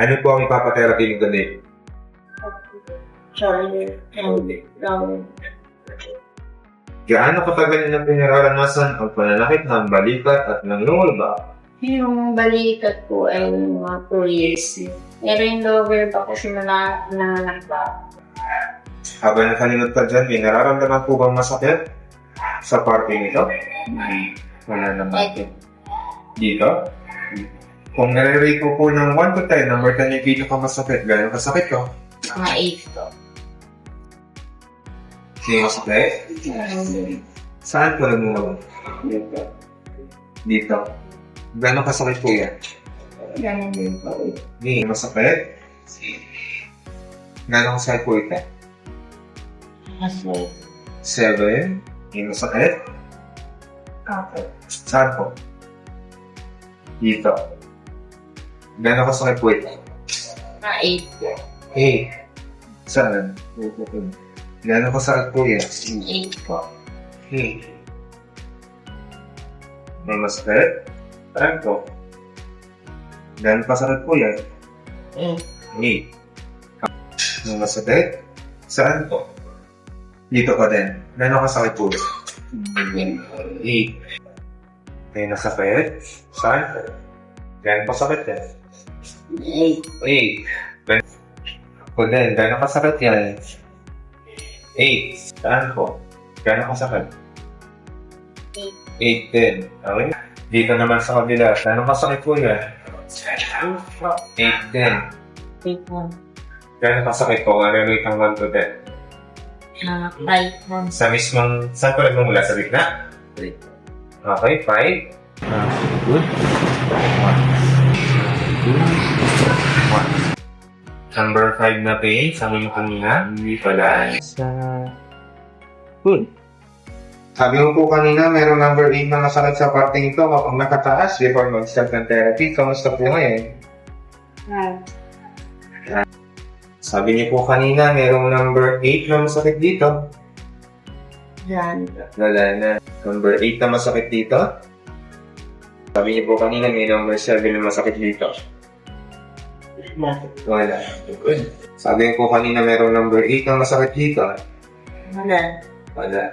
Ano po ang ipapatherapy ni Kundi? Shoulder and down. Gaano katagal na pinararanasan ang pananakit ng balikat at ng lumulba? Yung balikat ko ay mga 2 years. Pero yung lower back ko siya na nananakba. Habang nakalimot ka dyan, may nararamdaman po bang masakit sa parte nito? Wala naman. Ito. Dito? Kung nare-rate ko po ng 1 to 10, number 10 yung pinakamasakit, gano'ng kasakit ko? Mga 8 to. Sino masakit? Saan po nagmumula? Dito. Gano'ng kasakit po yan? Ganun din po. Hindi, masakit? Gano'ng kasakit po ito? Kasi, 7. Hindi masakit? ako. Saan po? Dito. Gano'ng kasakit po ito? Mga 8 po. Eh, saan? Gano'ng kasakit po yan? 8 po. Eh. May masakit? Saan po? Gano'ng kasakit po yan? 8. Eh. May masakit? Saan po? Dito ka din. Gano'ng kasakit po yan? Eh. May nasakit? Saan po? Gano'ng kasakit yan? 8. Eh. Kung din, gano'ng kasakit yan? Eight. Saan po? Gano'ng kasakit? Eight. Eight din. Okay. Dito naman sa kabila, gano'ng kasakit po yan? 8 po. Eight din. 8 po. Gano'ng kasakit po? Ano rate ang 1 to 10? Ah, 5 po. Sa mismong, saan po nagmumula? Sa bigla? Okay, five. Ah, good. One. Number five na pain, sabi mo kanina, hindi pala. Sa... Good. Sabi mo po kanina, merong number 8 na masakit sa parting ito kapag nakataas before mag-start ng therapy. Kamusta po ngayon? Ah, Sabi niyo po kanina, merong number 8 na masakit dito. yan. Wala na. Number 8 na masakit dito. Sabi niyo po kanina, may number 7 na masakit dito. Wala. Good. Sabi niyo po kanina, merong number 8 na masakit dito. Wala. Wala.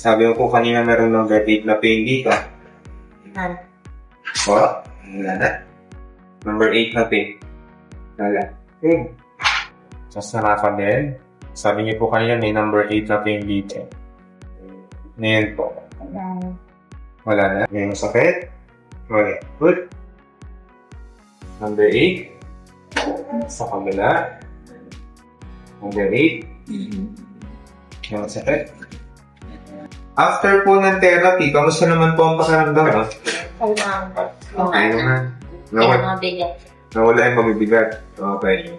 Sabi po kanina meron number 8 na pain dito. Yan. O? Wala na. Number 8 na pain. Wala. Hmm. Tapos nakaka din. Sabi niyo po kanina may number 8 na pain dito. Ngayon po. Yan. Wala na. May masakit? Wala. Good. Number 8. Sa kabila. Number 8. May masakit. After po ng therapy, kamusta naman po ang pakiramdam? Kailangan. Okay naman. Nawala, nawala yung mabibigat. Okay.